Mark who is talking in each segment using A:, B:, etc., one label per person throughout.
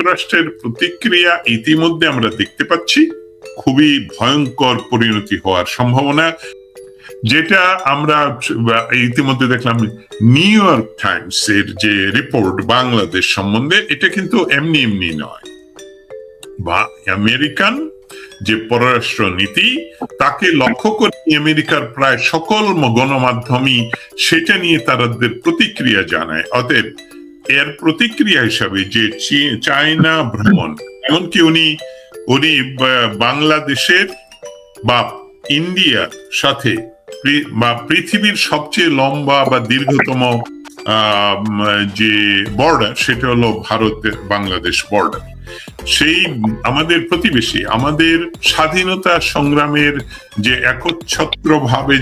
A: যুক্তরাষ্ট্রের প্রতিক্রিয়া ইতিমধ্যে আমরা দেখতে পাচ্ছি। খুবই ভয়ঙ্কর পরিণতি হওয়ার সম্ভাবনা। যেটা আমরা ইতিমধ্যে দেখলাম নিউ ইয়র্ক টাইমস এর যে রিপোর্ট বাংলাদেশ সম্বন্ধে, এটা কিন্তু এমনি এমনি নয়। বা আমেরিকান যে পররাষ্ট্র নীতি তাকে লক্ষ্য করে আমেরিকার প্রায় সকল গণমাধ্যমই সেটা নিয়ে তাদের প্রতিক্রিয়া জানায়। অতএব এর প্রতিক্রিয়া হিসাবে যে চায়না ভ্রমণ, এমনকি উনি উনি বাংলাদেশের বা ইন্ডিয়ার সাথে বা পৃথিবীর সবচেয়ে লম্বা বা দীর্ঘতম যে বর্ডার সেটা হলো ভারতের বাংলাদেশ বর্ডার সেই আমাদের প্রতিবেশী, আমাদের স্বাধীনতা সংগ্রামের যে একচ্ছত্র ভাবে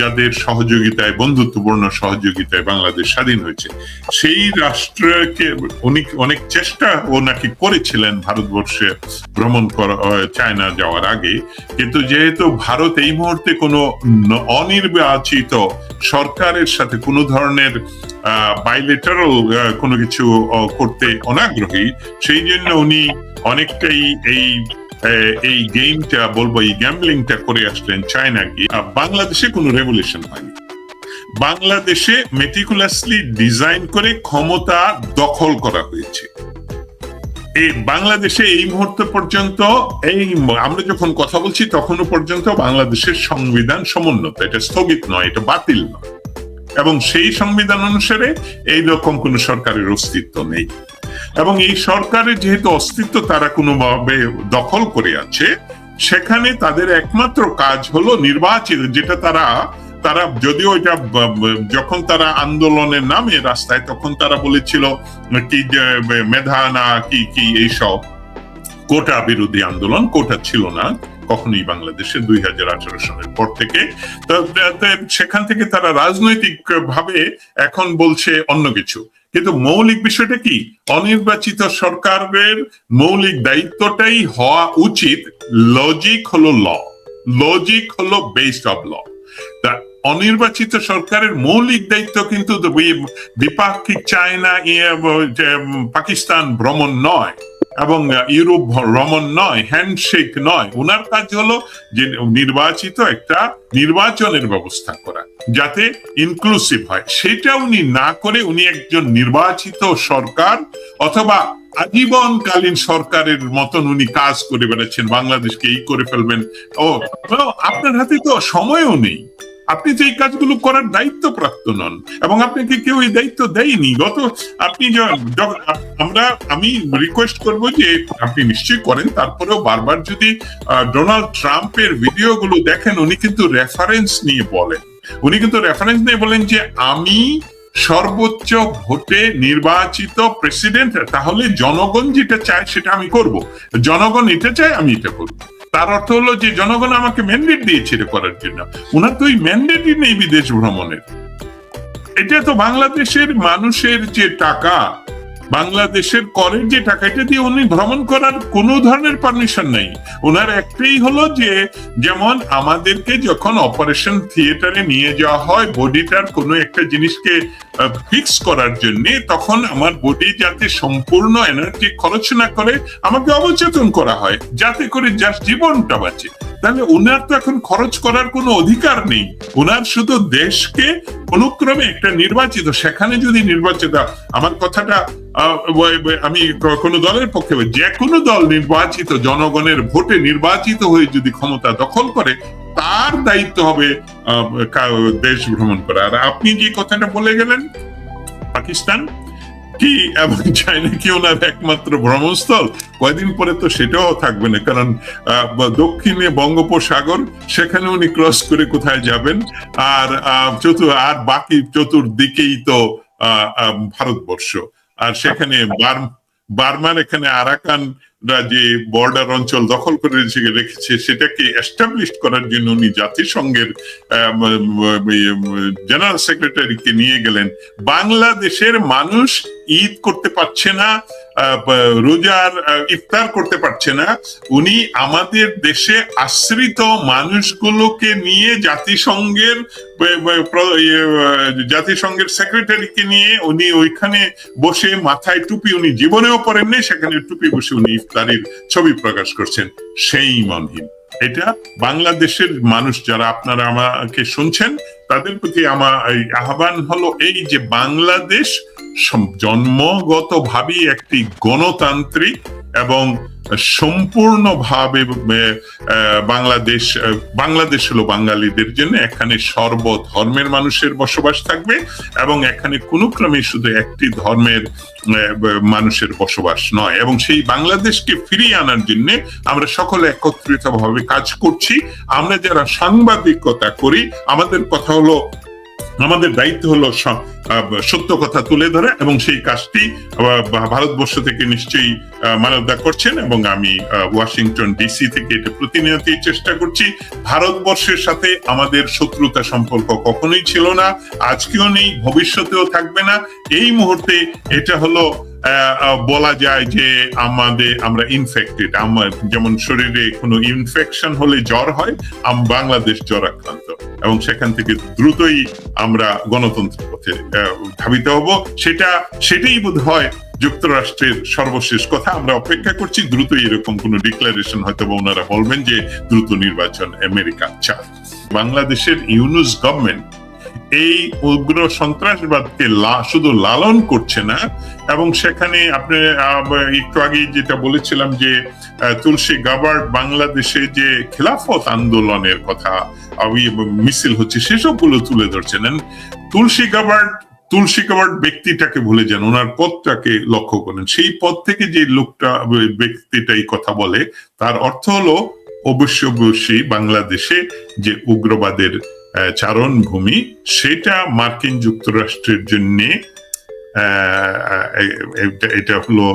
A: যাদের সহযোগিতায়, বন্ধুত্বপূর্ণ সহযোগিতায় বাংলাদেশ স্বাধীন হয়েছে, সেই রাষ্ট্রকে অনেক অনেক চেষ্টা ও নাকি করেছিলেন ভারতবর্ষে ভ্রমণ করা চায়না যাওয়ার আগে। কিন্তু যেহেতু ভারত এই মুহূর্তে কোনো অনির্বাচিত সরকারের সাথে কোনো ধরনের বাইলেটারাল কোনো কিছু করতে অনাগ্রহী, সেই জন্য উনি অনেকটাই এই এই গেমটা বলব, এই গ্যাম্বলিংটা করে আসলেন চায়না গিয়ে। বাংলাদেশে কোনো রেভলিউশন হয়নি। বাংলাদেশে মেটিকুলাসলি ডিজাইন করে ক্ষমতা দখল করা হয়েছে। এই বাংলাদেশে এই মুহূর্ত পর্যন্ত এই আমরা যখন কথা বলছি তখনও পর্যন্ত বাংলাদেশের সংবিধান সমুন্নত। এটা স্থগিত নয়, এটা বাতিল নয়। এবং সেই সংবিধান অনুসারে এই রকম কোন সরকারের অস্তিত্ব নেই। এবং এই সরকারের যেহেতু অস্তিত্ব তারা কোনোভাবে দখল করে আছে, সেখানে তাদের একমাত্র কাজ হলো নির্বাচিত, যেটা তারা তারা যদিও এটা যখন তারা আন্দোলনের নামে রাস্তায়, তখন তারা বলেছিল কি মেধা না, কি কি, এইসব। কোটা বিরোধী আন্দোলন, কোটা ছিল না। কখনোই বাংলাদেশে দুই হাজার আঠারো সালের পর থেকে। সেখান থেকে তারা রাজনৈতিক ভাবে এখন বলছে অন্য কিছু। কিন্তু মৌলিক বিষয়টা কি? অনির্বাচিত সরকারের মৌলিক দায়িত্বটাই হওয়া উচিত। লজিক হলো ল লজিক হলো বেসড অফ ল অনির্বাচিত সরকারের মৌলিক দায়িত্ব কিন্তু বি- দ্বিপাক্ষিক চায়না ইয়ে, পাকিস্তান ভ্রমণ নয়। এবং ইউরোপ ভ্রমণ নয় হ্যান্ডশেক নয়। ওনার কাজ হলো যে নির্বাচিত একটা নির্বাচনের ব্যবস্থা করা, যাতে ইনক্লুসিভ হয়। সেটা উনি না করে উনি একজন নির্বাচিত সরকার অথবা আজীবনকালীন সরকারের মতন উনি কাজ করে বেড়াচ্ছেন। বাংলাদেশকে এই করে ফেলবেন। ও, আপনার হাতে তো সময়ও নেই। আপনি এই কাজগুলো করার দায়িত্ব প্রাপ্ত নন, এবং আপনাকে কেউ এই দায়িত্ব দেয়নি গত আপনি য- য- আমরা, আমি রিকোয়েস্ট করব যে আপনি নিশ্চয়ই করেন, তারপরেও বারবার যদি ডোনাল্ড ট্রাম্পের ভিডিওগুলো দেখেন, উনি কিন্তু রেফারেন্স নিয়ে বলেন। উনি কিন্তু রেফারেন্স নিয়ে বলেন যে আমি সর্বোচ্চ ভোটে নির্বাচিত প্রেসিডেন্ট তাহলে জনগণ যেটা চায় সেটা আমি করব। জনগণ এটা চায়, আমি এটা করব। তার অর্থ হলো যে জনগণ আমাকে ম্যান্ডেট দিয়েছে এটা করার জন্য। ওনার তো ওই ম্যান্ডেটই নেই বিদেশ ভ্রমণের। এটা তো বাংলাদেশের মানুষের যে টাকা বাংলাদেশের করের যে টাকা এটা দিয়ে উনি ভ্রমণ করার কোনো ধরনের পারমিশন নাই। ওনার একটাই হলো যে, যেমন আমাদেরকে যখন অপারেশন থিয়েটারে নিয়ে যাওয়া হয় বডিটার কোনো একটা জিনিসকে ফিক্স করার জন্য, তখন আমার বডি যাতে সম্পূর্ণ এনার্জি খরচ না করে, আমাকে অবচেতন করা হয়, যাতে করে জাস্ট জীবনটা বাঁচে। তাহলে ওনার তো এখন খরচ করার কোনো অধিকার নেই। ওনার শুধু দেশকে অনুক্রমে একটা নির্বাচিত, সেখানে যদি নির্বাচিত, আমার কথাটা আমি কোনো দলের পক্ষে, যে কোনো দল নির্বাচিত, জনগণের ভোটে নির্বাচিত হয়ে যদি ক্ষমতা দখল করে, তার দায়িত্ব হবে দেশ ভ্রমণ করা। আর আপনি যে কথাটা বলে গেলেন, পাকিস্তান কি এবং চাইনা কি ওনার একমাত্র ভ্রমণস্থল? কয়দিন পরে তো সেটাও থাকবে না, কারণ দক্ষিণে বঙ্গোপসাগর, সেখানে উনি ক্রস করে কোথায় যাবেন? আর চতুর, আর বাকি চতুর্দিকেই তো ভারতবর্ষ। আর সেখানে বার্ম বার্মার এখানে আরাকান যে বর্ডার অঞ্চল দখল করে রেখেছে, সেটাকে এস্টাবলিশ করার জন্য উনি জাতিসংঘের জেনারেল সেক্রেটারিকে নিয়ে গেলেন। বাংলাদেশের মানুষ ঈদ করতে পারছে না রোজার ইফতার করতে পারছে না উনি আমাদের দেশে আশ্রিত মানুষগুলোকে নিয়ে জাতিসংঘের ইয়ে, জাতিসংঘের সেক্রেটারিকে নিয়ে উনি ওইখানে বসে মাথায় টুপি উনি জীবনেও পরেননি সেখানে টুপি বসে উনি ইফতারির ছবি প্রকাশ করছেন। সেই মনহীন এটা বাংলাদেশের মানুষ যারা আপনারা আমাকে শুনছেন, তাদের প্রতি আমার আহ্বান হলো এই যে বাংলাদেশ জন্মগত জন্মগতভাবেই একটি গণতান্ত্রিক এবং সম্পূর্ণভাবে বাংলাদেশ বাংলাদেশ হলো বাঙালিদের জন্য এখানে সর্বধর্মের মানুষের বসবাস থাকবে এবং এখানে কোনো ক্রমে শুধু একটি ধর্মের মানুষের বসবাস নয়। এবং সেই বাংলাদেশকে ফিরিয়ে আনার জন্য আমরা সকলে একত্রিত ভাবে কাজ করছি। আমরা যারা সাংবাদিকতা করি, আমাদের কথা হলো আমাদের দায়িত্ব হলো সত্য কথা তুলে ধরা এবং সেই কাজটি ভারতবর্ষ থেকে নিশ্চয়ই মানবদা করছেন এবং আমি ওয়াশিংটন ডিসি থেকে এটা প্রতিনিয়ত চেষ্টা করছি। ভারতবর্ষের সাথে আমাদের শত্রুতা সম্পর্ক কখনোই ছিল না, আজকেও নেই, ভবিষ্যতেও থাকবে না। এই মুহূর্তে এটা হলো বলা যায় যে আমাদের, আমরা ইনফেক্টেড আমার যেমন শরীরে কোনো ইনফেকশন হলে জ্বর হয়, আম- বাংলাদেশ জ্বর আক্রান্ত এবং সেখান থেকে দ্রুতই আমরা গণতন্ত্রের পথে ধাবিত হব। সেটা, সেটাই বোধ হয় যুক্তরাষ্ট্রের সর্বশেষ কথা। আমরা অপেক্ষা করছি দ্রুত এরকম কোন ডিক্লারেশন হয়তো বা ওনারা বলবেন যে দ্রুত নির্বাচন আমেরিকা চায়। বাংলাদেশের ইউনুস গভর্নমেন্ট এই উগ্র সন্ত্রাসবাদকে শুধু লালন করছে না, এবং সেখানে আপনি একটু আগে যেটা বলেছিলাম যে তুলসী গাবার্ড বাংলাদেশে যে খেলাফত আন্দোলনের কথা মিছিল হচ্ছে, সেসবগুলো তুলে ধরছেন তুলসী গাবার্ড তুলসী গাবার্ড ব্যক্তিটাকে ভুলে যান, ওনার পদটাকে লক্ষ্য করেন। সেই পদ থেকে যে লোকটা ব্যক্তিটা এই কথা বলে, তার অর্থ হলো অবশ্য অবশ্যই বাংলাদেশে যে উগ্রবাদের চারণভূমি সেটা মার্কিন যুক্তরাষ্ট্রের জন্য এটা হলো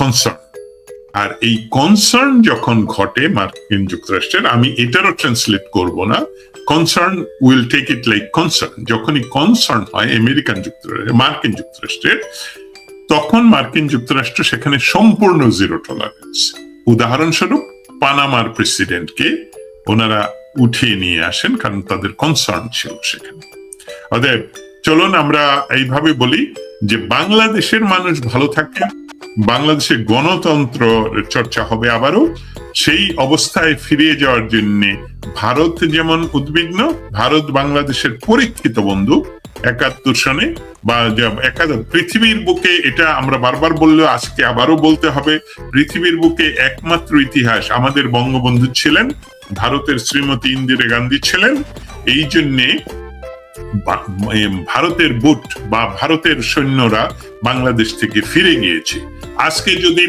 A: কনসার্ন আর এই কনসার্ন যখন ঘটে মার্কিন যুক্তরাষ্ট্রের, আমি এটারও ট্রান্সলেট করব না। Concern will take it like concern যখনই কনসার্ন হয় আমেরিকান যুক্তরাষ্ট্র মার্কিন যুক্তরাষ্ট্রের, তখন মার্কিন যুক্তরাষ্ট্র সেখানে সম্পূর্ণ জিরো টলারেন্স উদাহরণস্বরূপ পানামার প্রেসিডেন্টকে ওনারা উঠিয়ে নিয়ে আসেন, কারণ তাদের কনসার্ন ছিল সেখানে। অতএব চলুন আমরা এইভাবে বলি যে বাংলাদেশের মানুষ ভালো থাকে বাংলাদেশে গণতন্ত্র চর্চা হবে আবারও, সেই অবস্থায় ফিরিয়ে যাওয়ার জন্য ভারত যেমন উদ্বিগ্ন, ভারত বাংলাদেশের পরীক্ষিত বন্ধু, একাত্তর সনে বা একাত্তর পৃথিবীর বুকে এটা আমরা বারবার বললেও আজকে আবারও বলতে হবে, পৃথিবীর বুকে একমাত্র ইতিহাস আমাদের বঙ্গবন্ধু ছিলেন ভারতের শ্রীমতী ইন্দিরা গান্ধী ছিলেন। এই জন্যে ভারতের বুট বা ভারতের সৈন্যরা বাংলাদেশ থেকে ফিরে গিয়েছে। আজকে যদি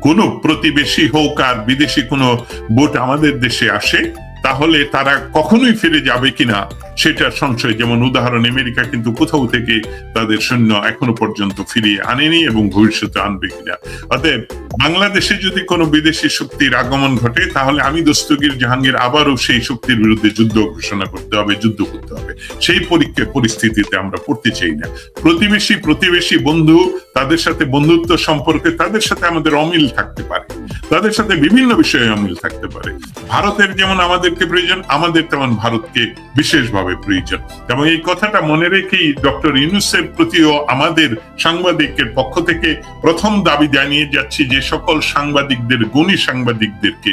A: কোনো প্রতিবেশী হোক আর বিদেশি কোনো বুট আমাদের দেশে আসে, তাহলে তারা কখনোই ফিরে যাবে কিনা সেটা সংশয় যেমন উদাহরণ, আমেরিকা কিন্তু কোথাও থেকে তাদের সৈন্য এখনও পর্যন্ত ফিরিয়ে আনেনি এবং ভবিষ্যতে আনবে কিনা। অতএব বাংলাদেশে যদি কোনো বিদেশি শক্তির আগমন ঘটে, তাহলে আমি দস্তগীর জাহাঙ্গীর আবারও সেই শক্তির বিরুদ্ধে যুদ্ধ ঘোষণা করতে হবে, যুদ্ধ করতে হবে। সেই পরীক্ষা, পরিস্থিতিতে আমরা পড়তে চাই না। প্রতিবেশী প্রতিবেশী বন্ধু তাদের সাথে বন্ধুত্ব সম্পর্কে তাদের সাথে আমাদের অমিল থাকতে পারে। তাদের সাথে বিভিন্ন বিষয়ে অমিল থাকতে পারে। ভারতের যেমন আমাদেরকে প্রয়োজন, আমাদের তেমন ভারতকে বিশেষভাবে প্রয়োজন। এবং এই কথাটা মনে রেখেই ডক্টর ইউনুসের প্রতিও আমাদের সাংবাদিকের পক্ষ থেকে প্রথম দাবি জানিয়ে যাচ্ছি যে সকল সাংবাদিকদের, গুণী সাংবাদিকদেরকে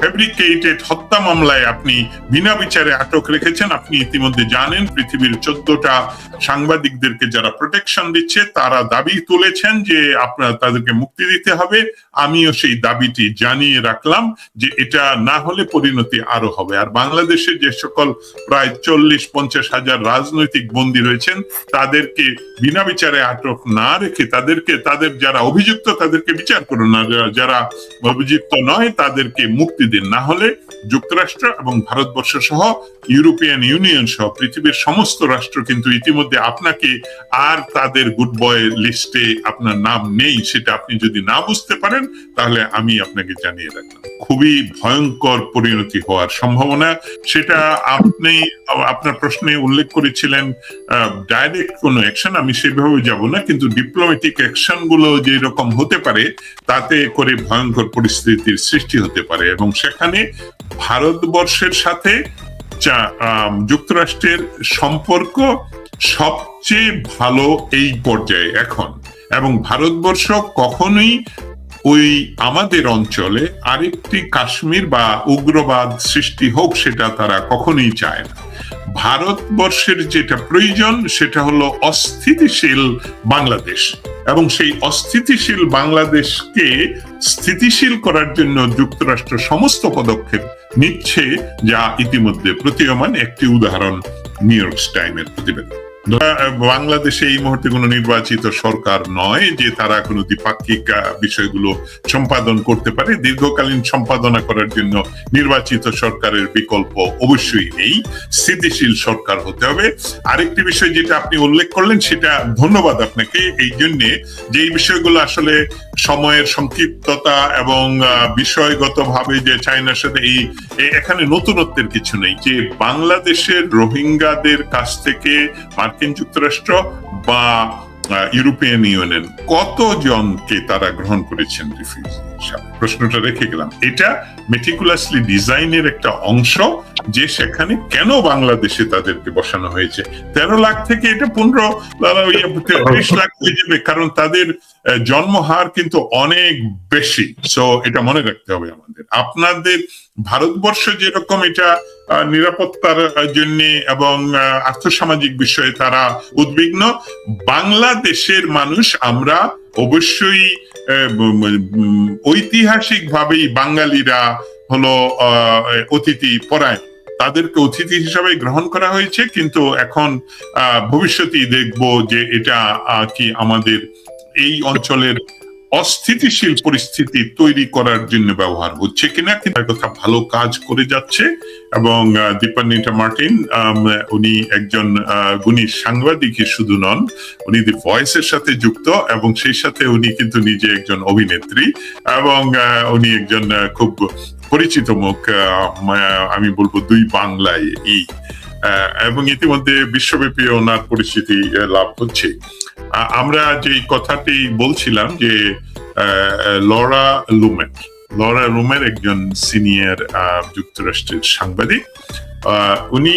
A: ফেব্রিকেটেড হত্যা মামলায় আপনি বিনা বিচারে আটক রেখেছেন। আপনি ইতিমধ্যে জানেন পৃথিবীর চোদ্দটা সাংবাদিকদেরকে যারা প্রোটেকশন দিচ্ছে, তারা দাবি তুলেছেন যে আপনার, তাদেরকে মুক্তি দিতে হবে। আমিও সেই দাবিটি জানিয়ে রাখলাম যে এটা না হলে পরিণতি আরও হবে। আর বাংলাদেশের যে সকল প্রায় চল্লিশ পঞ্চাশ হাজার রাজনৈতিক বন্দী রয়েছেন। তাদেরকে বিনা বিচারে আটক না রেখে তাদেরকে, তাদের যারা অভিযুক্ত, তাদেরকে বিচার করুন। না যারা- অভিযুক্ত নয়, তাদেরকে মুক্তি দিন। না হলে যুক্তরাষ্ট্র এবং ভারতবর্ষ সহ ইউরোপিয়ান ইউনিয়ন সহ পৃথিবীর সমস্ত রাষ্ট্র কিন্তু ইতিমধ্যে আপনাকে আর তাদের গুড বয় লিস্টে আপনার নাম নেই, সেটা আপনি যদি না বুঝতে পারেন, তাহলে আমি আপনাকে জানিয়ে রাখলাম। খুবই ভয়ঙ্কর পরিণতি হওয়ার সম্ভাবনা। সেটা আপনি আপনার প্রশ্নে উল্লেখ করেছিলেন ডাইরেক্ট কোনো অ্যাকশন আমি সেভাবে যাব না, কিন্তু ডিপ্লোম্যাটিক অ্যাকশনগুলো যে রকম হতে পারে, তাতে করে ভয়ঙ্কর পরিস্থিতির সৃষ্টি হতে পারে। এবং সেখানে ভারতবর্ষের সাথে যুক্তরাষ্ট্রের সম্পর্ক সবচেয়ে ভালো এই পর্যায়ে এখন। এবং ভারতবর্ষ কখনোই ওই আমাদের অঞ্চলে আরেকটি কাশ্মীর বা উগ্রবাদ সৃষ্টি হোক, সেটা তারা কখনোই চায় না। ভারতবর্ষের যেটা প্রয়োজন, সেটা হলো অস্থিতিশীল বাংলাদেশ। এবং সেই অস্থিতিশীল বাংলাদেশকে স্থিতিশীল করার জন্য যুক্তরাষ্ট্র সমস্ত পদক্ষেপ নিচ্ছে, যা ইতিমধ্যে প্রতীয়মান একটি উদাহরণ নিউ ইয়র্ক টাইমের প্রতিবেদন। বাংলাদেশে এই মুহূর্তে কোনো নির্বাচিত সরকার নয় যে তারা কোনো দ্বিপাক্ষিক বিষয়গুলো সম্পাদন করতে পারে। দীর্ঘকালীন সম্পাদনা করার জন্য নির্বাচিত সরকারের বিকল্প অবশ্যই নেই। স্থিতিশীল সরকার হতে হবে। আরেকটি বিষয় যেটা আপনি উল্লেখ করলেন, সেটা ধন্যবাদ আপনাকে। এই জন্যে যে এই বিষয়গুলো আসলে সময়ের সংক্ষিপ্ততা এবং বিষয়গতভাবে যে চায়নার সাথে এই এখানে নতুনত্বের কিছু নেই। যে বাংলাদেশের রোহিঙ্গাদের কাছ থেকে মার্কিন যুক্তরাষ্ট্র বা ইউরোপিয়ান ইউনিয়ন কতজনকে তারা গ্রহণ করেছেন রিফিউজি? প্রশ্নটা রেখে গেলাম। এটা মেটিকুলাসলি ডিজাইনের একটা অংশ যে সেখানে কেন বাংলাদেশে তাদেরকে বসানো হয়েছে? তেরো লাখ থেকে এটা পনেরো ত্রিশ লাখ হয়ে যাবে, কারণ তাদের জন্মহার কিন্তু অনেক বেশি। সো এটা মনে রাখতে হবে আমাদের। আপনাদের ভারতবর্ষ যেরকম এটা নিরাপত্তার জন্য এবং আর্থসামাজিক বিষয়ে তারা উদ্বিগ্ন। বাংলাদেশের মানুষ আমরা অবশ্যই ঐতিহাসিক ভাবেই বাঙালিরা হলো অতিথি পরায়ণ। তাদেরকে অতিথি হিসাবে গ্রহণ করা হয়েছে, কিন্তু এখন ভবিষ্যতেই দেখব যে এটা কি আমাদের এই অঞ্চলের অস্থিতিশীল পরিস্থিতি তৈরি করার জন্য ব্যবহার হচ্ছে কিনা তার কথা ভালো কাজ করে যাচ্ছে। এবং দীপান্বিতা মার্টিন উনি একজন গুণী সাংবাদিক শুধু নন, উনি দি ভয়েসের সাথে যুক্ত এবং সেই সাথে উনি কিন্তু নিজে একজন অভিনেত্রী এবং উনি একজন খুব পরিচিত মুখ আমি বলব দুই বাংলায় এই এবং ইতিমধ্যে বিশ্বব্যাপী ওনার পরিচিতি লাভ হচ্ছে। আমরা যে কথাটি বলছিলাম যে লরা লুমেন লরা লুমের একজন সিনিয়র যুক্তরাষ্ট্রের সাংবাদিক। উনি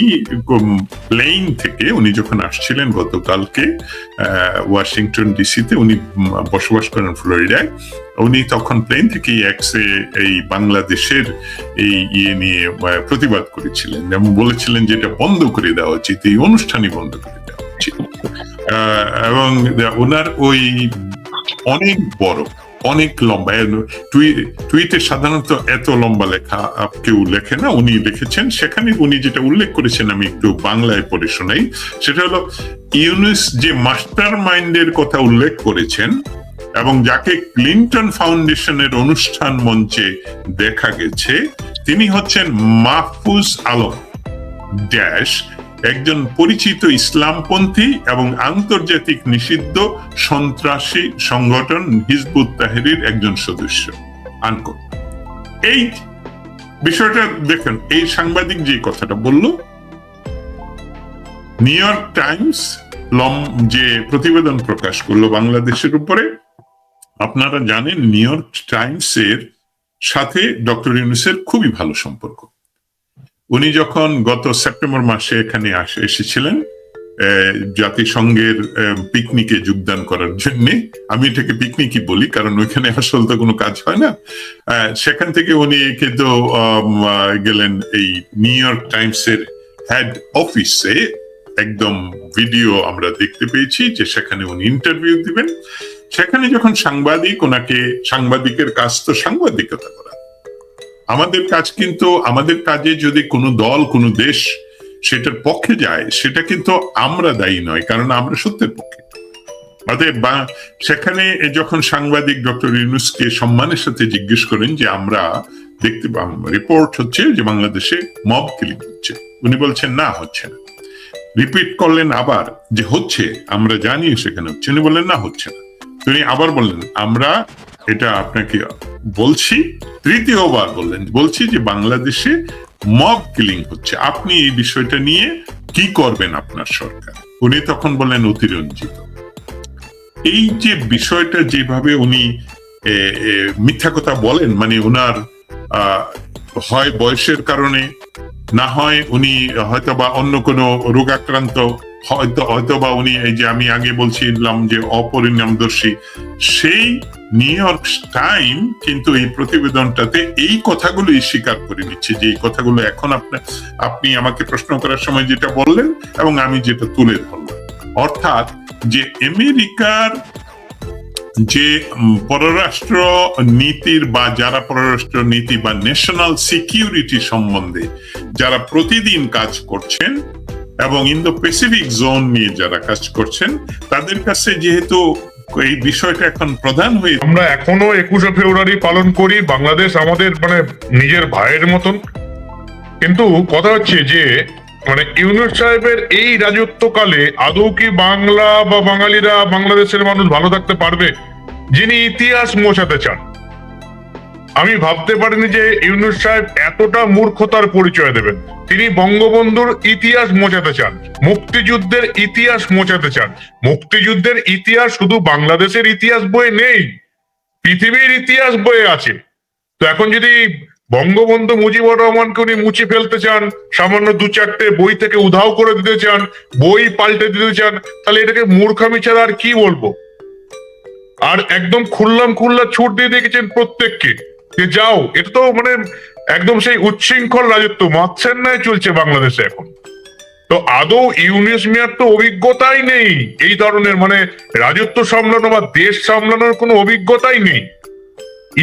A: প্লেন থেকে উনি যখন আসছিলেন গতকালকে ওয়াশিংটন ডিসিতে উনি বসবাস করেন ফ্লোরিডায়। উনি তখন প্লেন থেকে এক্সে এই বাংলাদেশের এই ইয়ে নিয়ে প্রতিবাদ করেছিলেন এবং বলেছিলেন যে এটা বন্ধ করে দেওয়া উচিত, এই অনুষ্ঠানই বন্ধ করে দেওয়া উচিত। এবং ওনার ওই অনেক বড় অনেক লম্বা। টুইটে সাধারণত এত লম্বা লেখা কেউ লেখে না, উনি লিখেছেন। সেখানে উনি যেটা উল্লেখ করেছেন, আমি একটু বাংলায় পড়ে শোনাই। সেটা হলো, ইউনুস যে মাস্টার মাইন্ডের কথা উল্লেখ করেছেন এবং যাকে ক্লিন্টন ফাউন্ডেশনের অনুষ্ঠান মঞ্চে দেখা গেছে, তিনি হচ্ছেন মাহফুজ আলম। ড্যাশ একজন পরিচিত ইসলামপন্থী এবং আন্তর্জাতিক নিষিদ্ধ সন্ত্রাসী সংগঠন হিজবুত তাহেরির একজন সদস্য। আনকোট। এই বিষয়টা দেখেন, এই সাংবাদিক যে কথাটা বলল, নিউ ইয়র্ক টাইমস লম যে প্রতিবেদন প্রকাশ করল বাংলাদেশের উপরে, আপনারা জানেন নিউ ইয়র্ক টাইমস এর সাথে ডক্টর ইউনুসের খুবই ভালো সম্পর্ক। উনি যখন গত সেপ্টেম্বর মাসে এখানে আসে, এসেছিলেন জাতিসংঘের পিকনিকে যোগদান করার জন্য, আমি এটাকে পিকনিকই বলি, কারণ ওইখানে আসল তো কোনো কাজ হয় না সেখান থেকে উনি কিন্তু গেলেন এই নিউ ইয়র্ক টাইমস এর হেড অফিসে, একদম ভিডিও আমরা দেখতে পেয়েছি যে সেখানে উনি ইন্টারভিউ দিবেন, সেখানে যখন সাংবাদিক, ওনাকে, সাংবাদিকের কাজ তো সাংবাদিকতা করা। আমাদের কাজ কিন্তু, আমাদের কাজে যদি কোনো দল, কোনো দেশ সেটার পক্ষে যায়, সেটা কিন্তু আমরা দায়ী নয়, কারণ আমরা সত্যের পক্ষে। বা, সেখানে যখন সাংবাদিক ডক্টর ইউনুসকে সম্মানের সাথে জিজ্ঞেস করেন যে আমরা দেখতে রিপোর্ট হচ্ছে যে বাংলাদেশে মব কিলিং হচ্ছে। উনি বলছেন, না, হচ্ছে না। রিপিট করলেন আবার যে হচ্ছে, আমরা জানি সেখানে হচ্ছে। উনি বললেন, না, হচ্ছে না। তিনি আবার বললেন, আমরা এটা আপনাকে বলছি, তৃতীয়বার বললেন, বলছি যে বাংলাদেশে মব কিলিং হচ্ছে। আপনি এই বিষয়টা নিয়ে কি করবেন আপনার সরকার? উনি তখন বললেন অতিরঞ্জিত। এই যে বিষয়টা যেভাবে উনি মিথ্যা কথা বলেন মানে ওনার হয় বয়সের কারণে, না হয় উনি হয়তো বা অন্য কোনো রোগাক্রান্ত হয়তো হয়তো বা উনি এই যে আমি আগে বলছিলাম যে অপরিণামদর্শী, সেই নিউ ইয়র্ক টাইম কিন্তু এই প্রতিবেদনটাতে এই কথাগুলোই স্বীকার করে নিচ্ছে যে এই কথাগুলো এখন আপনার আপনি আমাকে প্রশ্ন করার সময় যেটা বললেন এবং আমি যেটা তুলে ধরলাম। অর্থাৎ যে আমেরিকার যে পররাষ্ট্র নীতির বা যারা পররাষ্ট্র নীতি বা ন্যাশনাল সিকিউরিটি সম্বন্ধে যারা প্রতিদিন কাজ করছেন এবং ইন্দো প্যাসিফিক জোন নিয়ে যারা কাজ করছেন, তাদের কাছে যেহেতু এই বিষয়টা এখন প্রধান হয়ে
B: আমরা এখনও একুশে ফেব্রুয়ারি পালন করি, বাংলাদেশ আমাদের মানে নিজের ভাইয়ের মতন। কিন্তু কথা হচ্ছে যে মানে ইউনুস সাহেবের এই রাজত্বকালে আদৌ কি বাংলা বা বাঙালিরা বাংলাদেশের মানুষ ভালো থাকতে পারবে, যিনি ইতিহাস মোছাতে চান? আমি ভাবতে পারিনি যে ইউনুস সাহেব এতটা মূর্খতার পরিচয় দেবেন। তিনি বঙ্গবন্ধুর ইতিহাস মোচাতে চান, মুক্তিযুদ্ধের ইতিহাস মোচাতে চান। মুক্তিযুদ্ধের ইতিহাস শুধু বাংলাদেশের ইতিহাস বইয়ে নেই, পৃথিবীর ইতিহাস বইয়ে আছে। তো এখন যদি বঙ্গবন্ধু মুজিবুর রহমানকে উনি মুছে ফেলতে চান, সামান্য দু চারটে বই থেকে উধাও করে দিতে চান, বই পাল্টে দিতে চান, তাহলে এটাকে মূর্খামি ছাড়া আর কি বলব? আর একদম খুললাম খুল্লা ছুট দিয়ে দেখেছেন প্রত্যেককে। যে যাও, এটা তো মানে একদম সেই উচ্ছৃঙ্খল রাজত্ব। মাছের ন্যায় চলছে বাংলাদেশে এখন। তো আদৌ ইউনিস মিয়ার তো অভিজ্ঞতাই নেই এই ধরনের মানে রাজত্ব সামলানো বা দেশ সামলানোর কোনো অভিজ্ঞতাই নেই।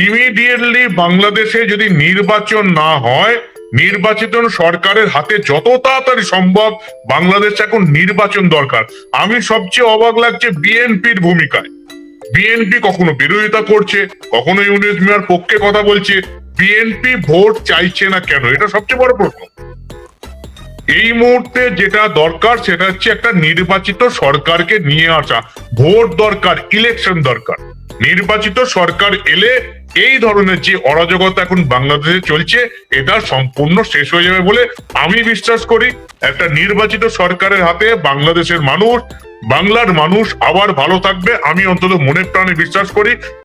B: ইমিডিয়েটলি বাংলাদেশে যদি নির্বাচন না হয়, নির্বাচিত সরকারের হাতে যত তাড়াতাড়ি সম্ভব বাংলাদেশ এখন নির্বাচন দরকার। আমি সবচেয়ে অবাক লাগছে বিএনপির ভূমিকায়। বিএনপি কখনো বিরোধিতা করছে, কখনো ইউনিস মিয়ার পক্ষে কথা বলছে বিএনপি ভোট চাইছে না কেন? এটা সবচেয়ে বড় প্রশ্ন। এই মুহূর্তে যেটা দরকার সেটা হচ্ছে একটা নির্বাচিত সরকারকে নিয়ে আসা। ভোট দরকার ইলেকশন দরকার। নির্বাচিত সরকার এলে এই ধরনের যে অরাজকতা এখন বাংলাদেশে চলছে, এটা সম্পূর্ণ শেষ হয়ে যাবে বলে আমি বিশ্বাস করি। একটা নির্বাচিত সরকারের হাতে বাংলাদেশের মানুষ বাংলার মানুষ আবার ভালো থাকবে আমি অন্তত মনে প্রাণে বিশ্বাস করি।